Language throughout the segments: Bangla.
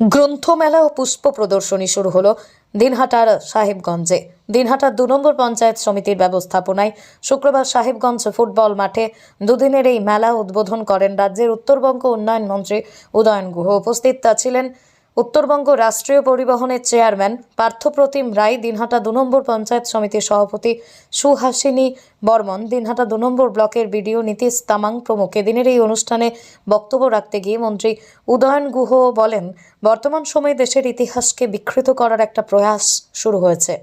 গ্রন্থমেলা ও পুষ্প প্রদর্শনী শুরু হলো দিনহাটার সাহেবগঞ্জে। দিনহাটার দু নম্বর পঞ্চায়েত সমিতির ব্যবস্থাপনায় শুক্রবার সাহেবগঞ্জ ফুটবল মাঠে দুদিনের এই মেলা উদ্বোধন করেন রাজ্যের উত্তরবঙ্গ উন্নয়ন মন্ত্রী উদয়ন গুহ। উপস্থিত ছিলেন উত্তরবঙ্গ রাষ্ট্রীয় পরিবহনের চেয়ারম্যান পার্থপ্রতিম রায় দিনহাটা দু নম্বর পঞ্চায়েত সমিতির সভাপতি সুহাসিনী বর্মন দিনহাটা দু নম্বর ব্লকের বিডিও নীতিশ তামাং প্রমুখ এদিনের এই অনুষ্ঠানে বক্তব্য রাখতে গিয়ে মন্ত্রী উদয়ন গুহ বলেন, বর্তমান সময়ে দেশের ইতিহাসকে বিকৃত করার একটা প্রয়াস শুরু হয়েছে।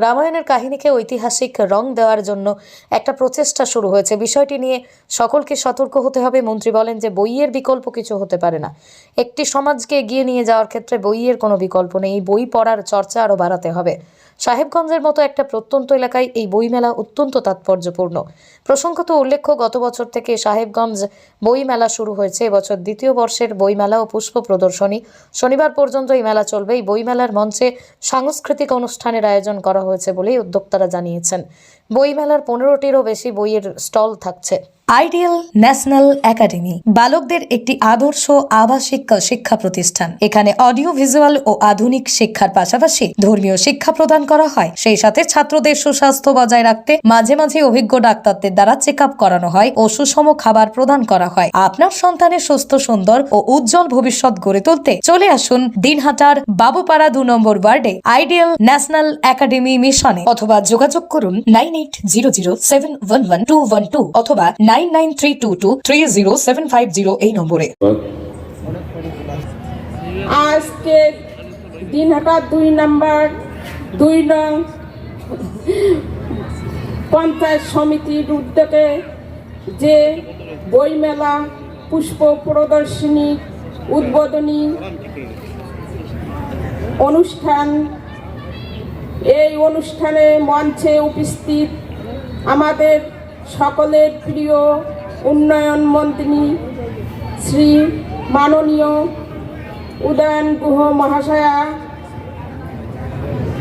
রামায়ণের কাহিনীকে ঐতিহাসিক রং দেওয়ার জন্য একটা প্রচেষ্টা শুরু হয়েছে। বিষয়টি নিয়ে সকলকে সতর্ক হতে হবে। মন্ত্রী বলেন যে বইয়ের বিকল্প কিছু হতে পারে না। একটি সমাজকে এগিয়ে নিয়ে যাওয়ার ক্ষেত্রে বইয়ের কোনো বিকল্প নেই। বই পড়ার চর্চা আরও বাড়াতে হবে। সাহেবগঞ্জের মতো একটা প্রত্যন্ত এলাকায় এই বইমেলা অত্যন্ত তাৎপর্যপূর্ণ। প্রসঙ্গত উল্লেখ্য, গত বছর থেকে সাহেবগঞ্জ বইমেলা শুরু হয়েছে। এবছর দ্বিতীয় বর্ষের বইমেলা ও পুষ্প প্রদর্শনী। শনিবার পর্যন্ত এই মেলা চলবে। এই বইমেলার মঞ্চে সাংস্কৃতিক অনুষ্ঠানের আয়োজন করা হয়েছে বলেই উদ্যোক্তারা জানিয়েছেন। বইমেলার পনেরোটিরও বেশি বইয়ের স্টল থাকছে। আইডিয়াল ন্যাশনাল একাডেমি, বালকদের একটি আদর্শ আবাসিক শিক্ষা প্রতিষ্ঠান। এখানে অডিও ভিজুয়াল ও আধুনিক শিক্ষার পাশাপাশি ধর্মীয় শিক্ষা প্রদান করা হয়। সেই সাথে ছাত্রদের সুস্বাস্থ্য বজায় রাখতে মাঝে মাঝে অভিজ্ঞ ডাক্তারদের দ্বারা চেক আপ করানো হয় ও সুষম খাবার প্রদান করা হয়। আপনার সন্তানের সুস্থ, সুন্দর ও উজ্জ্বল ভবিষ্যৎ গড়ে তুলতে চলে আসুন দিনহাটার বাবুপাড়া দু নম্বর ওয়ার্ডে আইডিয়াল ন্যাশনাল একাডেমি মিশনে অথবা যোগাযোগ করুন nine eight zero zero seven one one two one two অথবা nine nine three two two three zero seven five zero এই নম্বরে। আজকে দুই নাম্বার, দুই নং পঞ্চায়েত সমিতির উদ্যোগে যে বইমেলা, পুষ্প প্রদর্শনী, উদ্বোধনী অনুষ্ঠান এই অনুষ্ঠানে মঞ্চে উপস্থিত আমাদের সকলের প্রিয় উন্নয়ন মন্ত্রী শ্রী মাননীয় উদয়ন গুহ মহাশয়া,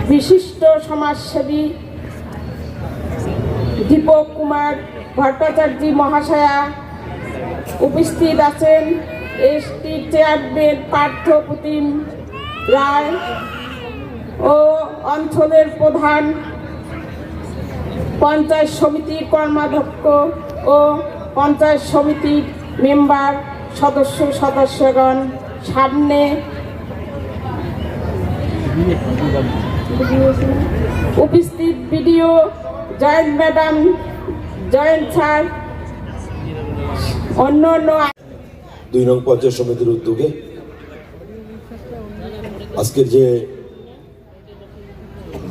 বিশিষ্ট সমাজসেবী দীপক কুমার ভট্টাচার্য মহাশয়া উপস্থিত আছেন। এসটি চেয়ারম্যান পার্থপ্রতিম রায় ও অঞ্চলের প্রধান পঞ্চায়েত সমিতির কর্মাধ্যক্ষ ও পঞ্চায়েত সমিতির মেম্বার সদস্য সদস্যগণ সামনে উপস্থিত BDO joint madam, joint sir, অন্য অন্য দুই নং পঞ্চায়েত সমিতির উদ্যোগে আজকের যে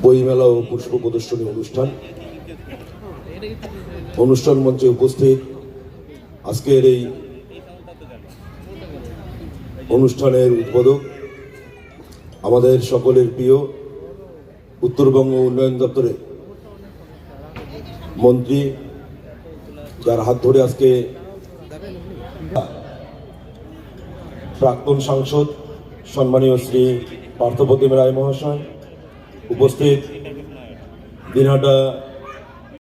বইমেলা ও পুষ্প প্রদর্শনী অনুষ্ঠান। অনুষ্ঠান মঞ্চে উপস্থিত আজকের এই অনুষ্ঠানের উদ্বোধক আমাদের সকলের প্রিয় উত্তরবঙ্গ উন্নয়ন দপ্তরের মন্ত্রী, যার হাত ধরে আজকে প্রাক্তন সাংসদ, সম্মানীয় শ্রী পার্থপ্রতিম রায় মহাশয় উপস্থিত দিনহাটা